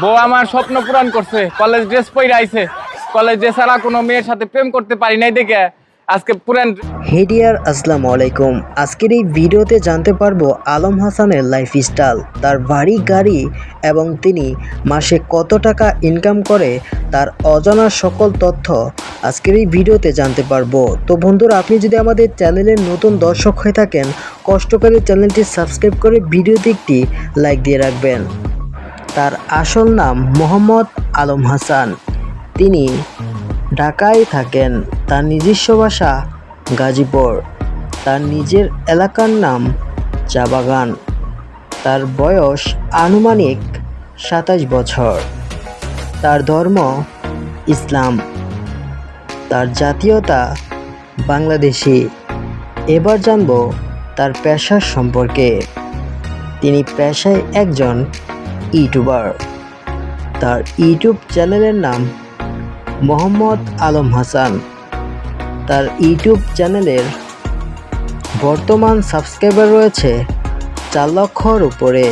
বউ আমার স্বপ্ন পূরণ করছে। কলেজ ড্রেস পরে আইছে। কলেজ ছাড়া কোনো মেয়ের সাথে প্রেম করতে পারি নাই দেখে। আজকে পুরান হেডিয়ার আসসালামু আলাইকুম। আজকের এই ভিডিওতে জানতে পারব আলম হাসানের লাইফস্টাইল তার বাড়ি, গাড়ি এবং তিনি মাসে কত টাকা ইনকাম করে, তার অজানা সকল তথ্য আজকের এই ভিডিওতে জানতে পারব। তো বন্ধুরা, আপনি যদি আমাদের চ্যানেলের নতুন দর্শক হয়ে থাকেন, কষ্ট করে চ্যানেলটি সাবস্ক্রাইব করে ভিডিওতে একটি লাইক দিয়ে রাখবেন। তার আসল নাম মোহাম্মদ আলম হাসান। তিনি ঢাকায় থাকেন, তার নিজস্ব বাসা গাজীপুর। তার নিজের এলাকার নাম চা বাগান। তার বয়স আনুমানিক সাতাশ বছর। তার ধর্ম ইসলাম। তার জাতীয়তা বাংলাদেশি। এবার জানব তার পেশার সম্পর্কে। তিনি পেশায় একজন ইউটিউবার। তার ইউটিউব চ্যানেলের নাম মোহাম্মদ আলম হাসান। তার ইউটিউব চ্যানেলের বর্তমান সাবস্ক্রাইবার রয়েছে চার লক্ষর উপরে।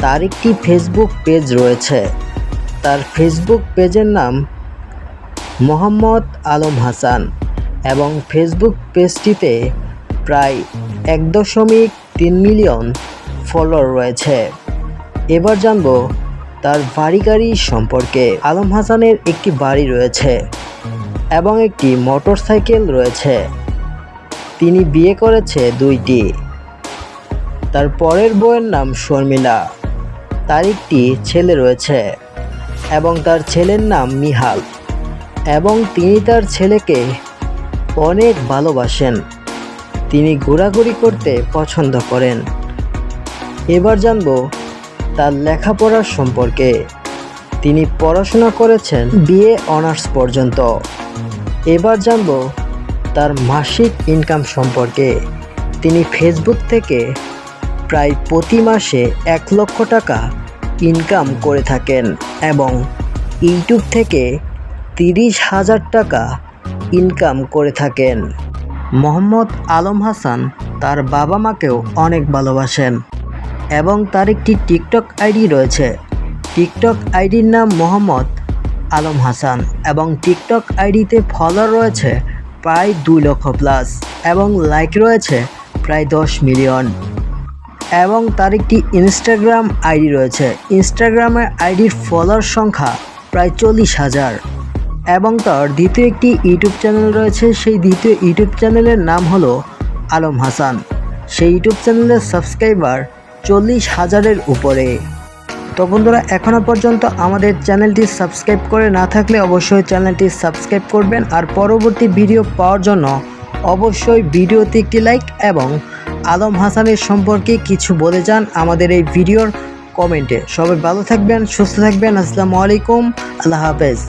তার একটি ফেসবুক পেজ রয়েছে। তার ফেসবুক পেজের নাম মোহাম্মদ আলম হাসান এবং ফেসবুক পেজটিতে প্রায় এক দশমিক তিন মিলিয়ন ফলোয়ার রয়েছে। এবার জানব তার বাড়ি গাড়ি সম্পর্কে। আলম হাসানের একটি বাড়ি রয়েছে এবং একটি মোটরসাইকেল রয়েছে। তিনি বিয়ে করেছে দুইটি। তার পরের বউয়ের নাম শর্মিলা। তার একটি ছেলে রয়েছে এবং তার ছেলের নাম মিহাল। এবং তিনি তার ছেলেকে অনেক ভালোবাসেন। তিনি ঘোরাঘুরি করতে পছন্দ করেন। এবার জানব তার লেখাপড়ার সম্পর্কে। তিনি পড়াশোনা করেছেন বিএ অনার্স পর্যন্ত। এবার জানব তার মাসিক ইনকাম সম্পর্কে। তিনি ফেসবুক থেকে প্রায় প্রতি মাসে এক লক্ষ টাকা ইনকাম করে থাকেন এবং ইউটিউব থেকে তিরিশ হাজার টাকা ইনকাম করে থাকেন। মোহাম্মদ আলম হাসান তার বাবা মাকেও অনেক ভালোবাসেন। এবং তার একটি টিকটক আইডি রয়েছে। টিকটক আইডির নাম মোহাম্মদ আলম হাসান এবং টিকটক আইডিতে ফলোয়ার রয়েছে প্রায় দুই লক্ষ প্লাস এবং লাইক রয়েছে প্রায় দশ মিলিয়ন এবং তার একটি ইনস্টাগ্রাম আইডি রয়েছে। ইনস্টাগ্রামের আইডির ফলোয়ার সংখ্যা প্রায় চল্লিশ হাজার। এবং তার দ্বিতীয় একটি ইউটিউব চ্যানেল রয়েছে, সেই দ্বিতীয় ইউটিউব চ্যানেলের নাম হলো আলম হাসান। সেই ইউটিউব চ্যানেলের সাবস্ক্রাইবার চল্লিশ হাজারের উপরে। তো বন্ধুরা এখনও পর্যন্ত আমাদের চ্যানেলটি সাবস্ক্রাইব করে না থাকলে অবশ্যই চ্যানেলটি সাবস্ক্রাইব করবেন আর পরবর্তী ভিডিও পাওয়ার জন্য অবশ্যই ভিডিওতে একটি লাইক এবং আলম হাসানের সম্পর্কে কিছু বলে যান আমাদের এই ভিডিওর কমেন্টে। সবাই ভালো থাকবেন, সুস্থ থাকবেন। আসসালামু আলাইকুম, আল্লাহ হাফেজ।